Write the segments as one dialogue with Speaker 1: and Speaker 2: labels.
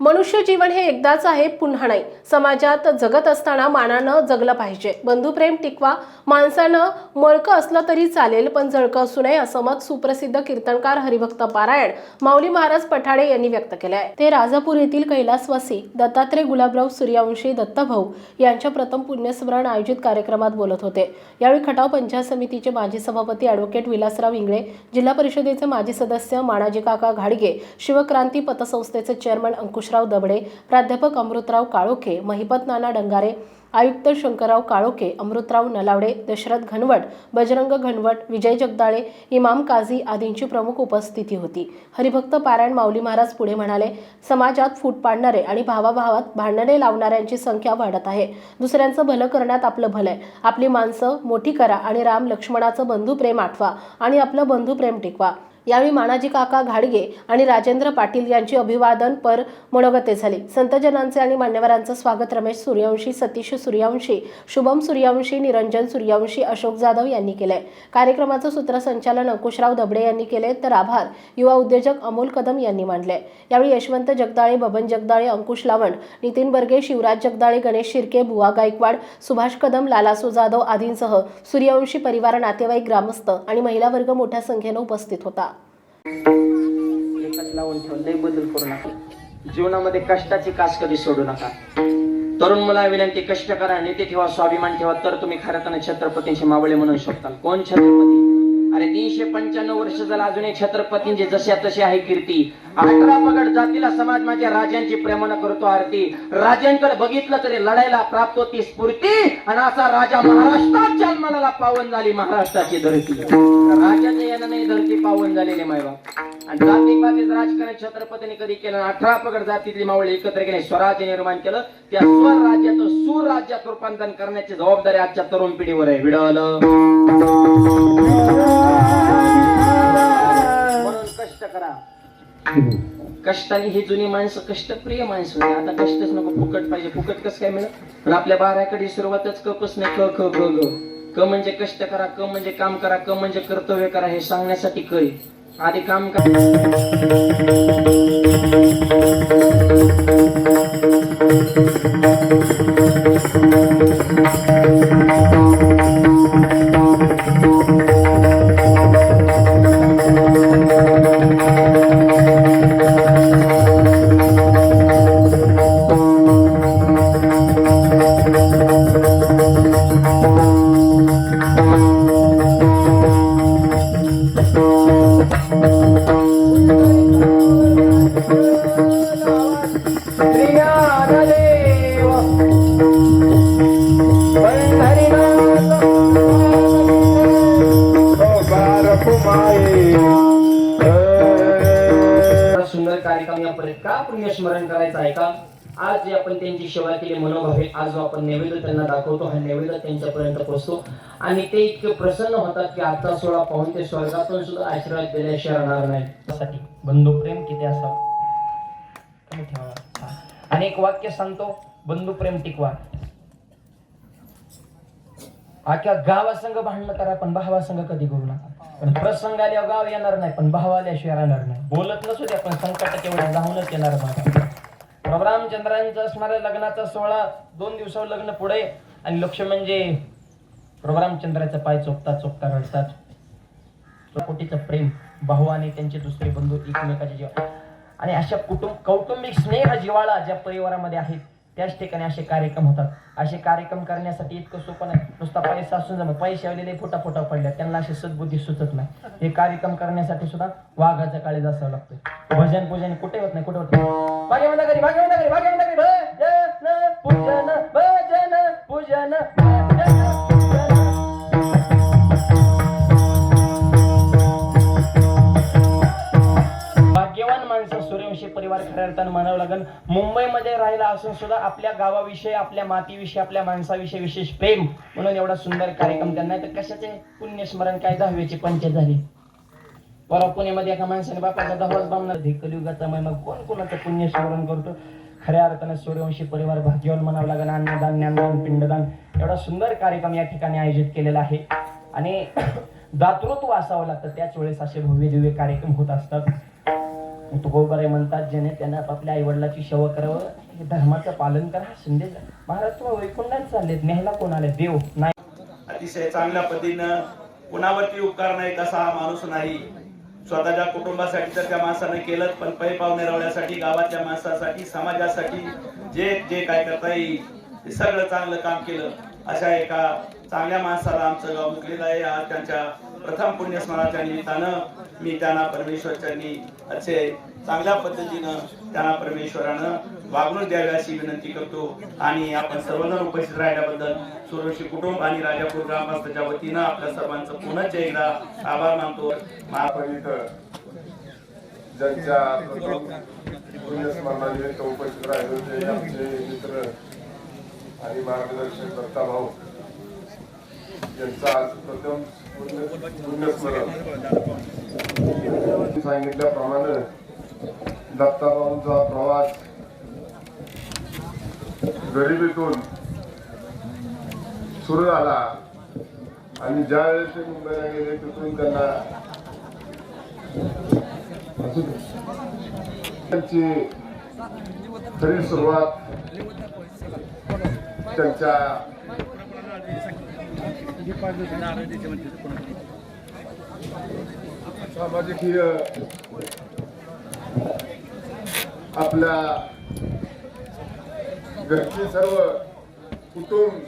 Speaker 1: मनुष्य जीवन हे एकदाच आहे पुन्हा नाही. समाजात जगत असताना मानानं जगलं पाहिजे. बंधुप्रेम टिकवा माणसानं मळकं असलं तरी चालेल पण जळकं असू नये असं मत सुप्रसिद्ध कीर्तनकार हरिभक्त पारायण माऊली महाराज पठाडे यांनी व्यक्त केलं आहे ते राजापूर येथील कैलासवासी दत्तात्रय गुलाबराव सूर्यवंशी दत्तभाऊ यांच्या प्रथम पुण्यस्मरण आयोजित कार्यक्रमात बोलत होते. यावेळी खटाव पंचायत समितीचे माजी सभापती ॲडव्होकेट विलासराव इंगळे जिल्हा परिषदेचे माजी सदस्य मानाजी काका घाडगे शिवक्रांती पतसंस्थेचे चेअरमन अंकुश अंकुशराव दबडे प्राध्यापक अमृतराव काळोखे महिपत नाना डंगारे आयुक्त शंकरराव काळोखे अमृतराव नलावडे दशरथ घनवट बजरंग घनवट विजय जगदाळे इमाम काझी आदींची प्रमुख उपस्थिती होती. हरिभक्त पारायण माऊली महाराज पुढे म्हणाले समाजात फूट पाडणारे आणि भावाभावात भांडणे लावणाऱ्यांची संख्या वाढत आहे. दुसऱ्यांचं भलं करण्यात आपलं भलंय. आपली माणसं मोठी करा आणि राम लक्ष्मणाचं बंधुप्रेम आठवा आणि आपलं बंधुप्रेम टिकवा. यावेळी मानाजी काका घाडगे आणि राजेंद्र पाटील यांची अभिवादन पर मनोगते झाली. संतजनांचे आणि मान्यवरांचं स्वागत रमेश सूर्यवंशी सतीश सूर्यवंशी शुभम सूर्यवंशी निरंजन सूर्यवंशी अशोक जाधव यांनी केलंय. कार्यक्रमाचं सूत्रसंचालन अंकुशराव दबडे यांनी केले तर आभार. युवा उद्योजक अमोल कदम यांनी मांडले यावेळी यशवंत जगदाळे बबन जगदाळे अंकुश लावण नितीन बर्गे शिवराज जगदाळे गणेश शिर्के बुवा गायकवाड सुभाष कदम लालासो जाधव आदींसह सूर्यवंशी परिवार नातेवाईक ग्रामस्थ आणि महिला वर्ग मोठ्या संख्येनं उपस्थित होता.
Speaker 2: एकच लावून ठेवून लय बदल करू नका. जीवनामध्ये कष्टाची कास कधी सोडू नका. तरुण मुला विनंती कष्ट करा नीती ठेवा स्वाभिमान ठेवा तर तुम्ही खऱ्या छत्रपतींचे मावळे म्हणू शकता कोण छत्रपती? अरे तीनशे पंच्याण्णव वर्ष झालं अजून एक छत्रपतींची जशा तशी आहे कीर्ती. अठरा पगड जातीला समाज माझ्या राजांची प्रेमानं करतो आरती. राजांकडे बघितलं तरी लढायला प्राप्त होती स्फूर्ती आणि असा राजा महाराष्ट्रात जन्माला पावन झाली महाराष्ट्राची धरती. राजाने यानं नाही धरती पावन झालेली मायबाप आणि जाती पातीच राजकारण छत्रपतीने कधी केलं अठरा पगड जातीतली मावळी एकत्र केले स्वराज्य निर्माण केलं. त्या स्वराज्याचं सुराज्यात रूपांतरण करण्याची जबाबदारी आजच्या तरुण पिढीवर आहे. विडवलं करा. कष्टाने ही जुनी माणसं कष्टप्रिय माणसं होती. आता कष्टच नको फुकट पाहिजे. फुकट कसं काय मिळत पण आपल्या बाराकडे सुरुवातच कपच नाही. क ख ग ग क म्हणजे कष्ट करा क म्हणजे काम करा क म्हणजे कर्तव्य करा हे सांगण्यासाठी क. आधी काम करा. सुंदर कार्यक्रम या पर्यंत का पुण्यस्मरण करायचं आहे का? आज जे आपण त्यांची सेवा केली मनोभावे आज जो आपण नैवेद्य त्यांना दाखवतो हा नैवेद्य त्यांच्यापर्यंत पोहोचतो. आणि ते इतके प्रसन्न होतात की आता सोळा पाहून ते स्वर्गातून सुद्धा आशीर्वाद दिल्याशिवाय राहणार नाही
Speaker 3: त्यासाठी बंधुप्रेम किती असावं? आणि एक वाक्य सांगतो बंधुप्रेम टिकवा. अख्या गावासंग भांडणं करा पण भावासंग कधी करू नका. पण प्रसंग आल्यावर गाव येणार नाही पण भाव आल्याशिवाय राहणार नाही. बोलत नसू द्या पण संकट तेवढं जाऊनच येणार बघा प्रभरामचंद्रांचं असणार असणारा लग्नाचा सोहळा दोन दिवसावर लग्न पुढे. आणि लक्ष म्हणजे प्रभरामचंद्राचा पाय चोपता चोपता रडतात. कोटीचं प्रेम भाऊ आणि त्यांचे दुसरे बंधू एकमेकाचे जीवा. आणि अशा कुटुंब कौटुंबिक स्नेह जिवाळा ज्या परिवारामध्ये आहेत त्याच ठिकाणी असे कार्यक्रम होतात. असे कार्यक्रम करण्यासाठी इतकं सोपं नाही. नुसता पैसा असून जमत पैसे आलेले फुटा फुटा पडल्या त्यांना अशी सद्बुद्धी सुचत नाही. हे कार्यक्रम करण्यासाठी सुद्धा वाघाचा काळी जासावं लागतं भजन पूजन कुठे होत नाही कुठे होत नाही. भाग्यवंता घरी घरी पूजन भजन पूजन भाग्यवान माणसं सूर्यवंशी परिवार खऱ्या अर्थानं म्हणावं लागेल मुंबईमध्ये राहिला असून सुद्धा आपल्या गावाविषयी आपल्या मातीविषयी आपल्या माणसाविषयी विशेष प्रेम म्हणून एवढा सुंदर कार्यक्रम त्यांना तर कशाचे पुण्यस्मरण काय दहावीची पंचायत झाली? परवा पुण्यामध्ये एका माणसाने बापाचा दहावाच बामणार कलियुगाचा महिमा कोण कोणाचं पुण्यस्मरण करतो? खऱ्या अर्थानं सूर्यवंशी परिवार भाग्यवान म्हणावं लागेल. अन्नदान ज्ञानदान पिंडदान. एवढा सुंदर कार्यक्रम या ठिकाणी आयोजित केलेला आहे. आणि दातृत्व असावं लागतं. त्याच वेळेस असे भव्य दिव्य कार्यक्रम होत असतात. मग तुकोबारे म्हणतात ज्याने त्यांना आपल्या आई वडिलाची सेवा करावं हे धर्माचं पालन करा. हा संदेश महाराज तुम्हाला वैकुंठात चाललेत. न्यायला कोणाला देव. नाही.
Speaker 4: अतिशय चांगल्या पद्धतीनं कुणावरती उपकार नाही तसा हा माणूस नाही. स्वतःच्या कुटुंबासाठी तर त्या माणसानं केलं पण पै पाव रावण्यासाठी गावातल्या माणसासाठी समाजासाठी जे जे काय करता येईल ते सगळं चांगलं काम केलं. अशा एका चांगल्या माणसाला आमचं गाव मुकलेलं आहे. आज त्यांच्या प्रथम पुण्यस्मरणाच्या निमित्तानं मी त्यांना परमेश्वरच्यांनी असे चांगल्या पद्धतीनं त्यांना परमेश्वरानं वागणूक द्यावी अशी विनंती करतो. आणि आपण सर्वजण उपस्थित राहिल्याबद्दल सुरक्षित कुटुंब आणि राजापूर ग्रामस्थाच्या वतीनं आपल्या सर्वांचं पुन्हा एकदा आभार मानतो. मा-
Speaker 5: ज्यांच्या पुण्यस्मरणानिमित्त उपस्थित राहिले होते. आमचे मित्र आणि मार्गदर्शक दत्ता भाऊ त्यांचा आज प्रथम पुण्यस्मरण. सांगितल्याप्रमाणे दत्ताभाऊंचा प्रवास गरिबीतून सुरू झाला. आणि ज्या वेळेस ते मुंबईला गेले तिथून त्यांना त्यांची खरी सुरुवात त्यांच्या सामाजिक आपल्या घरचे सर्व कुटुंब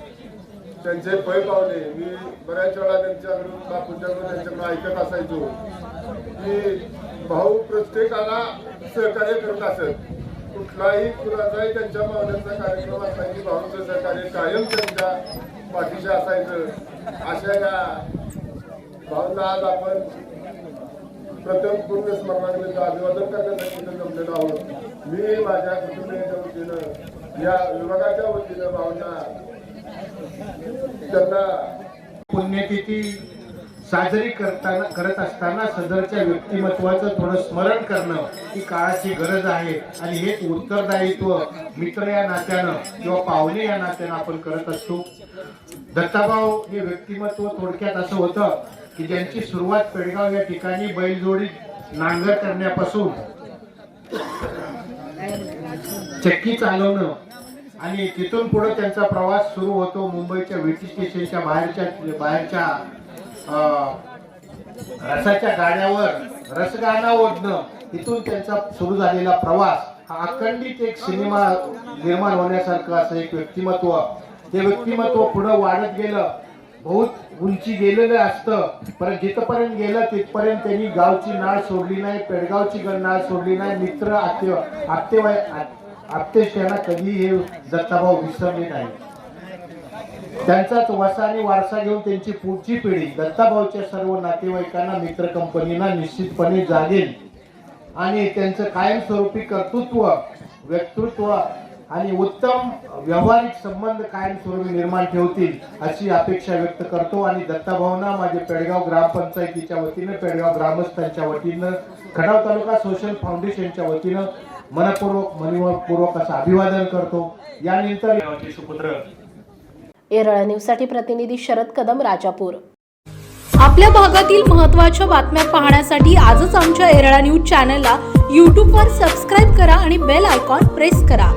Speaker 5: त्यांचे पै पावले मी बऱ्याच वेळा त्यांच्याकडून बापूंच्याकडून त्यांच्याकडून ऐकत असायचो की भाऊ प्रत्येकाला सहकार्य करत असत. कुठलाही कुणाचाही त्यांच्या भावनांचा कार्यक्रम असला की भाऊंचं सहकार्य कायम त्यांच्या पाठीशी असायचं. अशा या भावना आज आपण प्रथम पूर्ण स्मरणानिमित्त अभिवादन करण्यासाठी इथं जमलेलो आहोत. मी माझ्या कुटुंबियांच्या वतीनं या विभागाच्या वतीनं भावना त्यांना
Speaker 6: पुण्यतिथी साजरी करताना करत असताना सदरच्या व्यक्तिमत्वाचं थोडं स्मरण करणं ही काळाची गरज आहे. आणि हेच उत्तरदायित्व मित्र या नात्यानं किंवा पाहुणे या नात्यानं आपण करत असतो. दत्ताभाऊ हे व्यक्तिमत्व थोडक्यात असं होतं की ज्यांची सुरुवात पेडगाव या ठिकाणी बैलजोडी नांगर करण्यापासून चक्की चालवणं आणि तिथून पुढे त्यांचा प्रवास सुरू होतो मुंबईच्या विटी स्टेशनच्या बाहेरच्या बाहेरच्या रसाच्या गाण्यावर रसगाणा ओढणं इथून त्यांचा सुरू झालेला प्रवास हा अखंडित एक सिनेमा निर्माण होण्यासारखं असं एक व्यक्तिमत्व. ते व्यक्तिमत्व पुढं वाढत गेलं. बहुत उंची गेलेलं असतं. पण जिथपर्यंत गेलं तिथपर्यंत त्यांनी गावची नाळ सोडली नाही पेडगावची नाळ सोडली नाही मित्र आत्य आत्तेवाय आत्तेश यांना कधी हे दत्ताभाऊ विसरले नाही त्यांचाच वसा आणि वारसा घेऊन त्यांची पुढची पिढी दत्ताभाऊच्या सर्व नातेवाईकांना मित्र कंपनीना निश्चितपणे जागेल. आणि त्यांचं कायमस्वरूपी कर्तृत्व व्यक्तृत्व आणि उत्तम व्यावहारिक संबंध कायमस्वरूपी निर्माण ठेवतील अशी अपेक्षा व्यक्त करतो. आणि दत्ताभाऊंना माझे पेडगाव ग्रामपंचायतीच्या वतीनं पेडगाव ग्रामस्थांच्या वतीनं खडाव तालुका सोशल फाउंडेशनच्या वतीनं मनपूर्वक मनपूर्वक असं अभिवादन करतो. यानंतर
Speaker 4: सुपुत्र
Speaker 1: येरळा न्यूजसाठी प्रतिनिधी शरद कदम राजापूर.
Speaker 7: आपल्या भागातील महत्त्वाच्या बातम्या पाहण्यासाठी आजच आमच्या एरळा न्यूज चॅनलला यूट्यूबवर सबस्क्राईब करा आणि बेल आयकॉन प्रेस करा.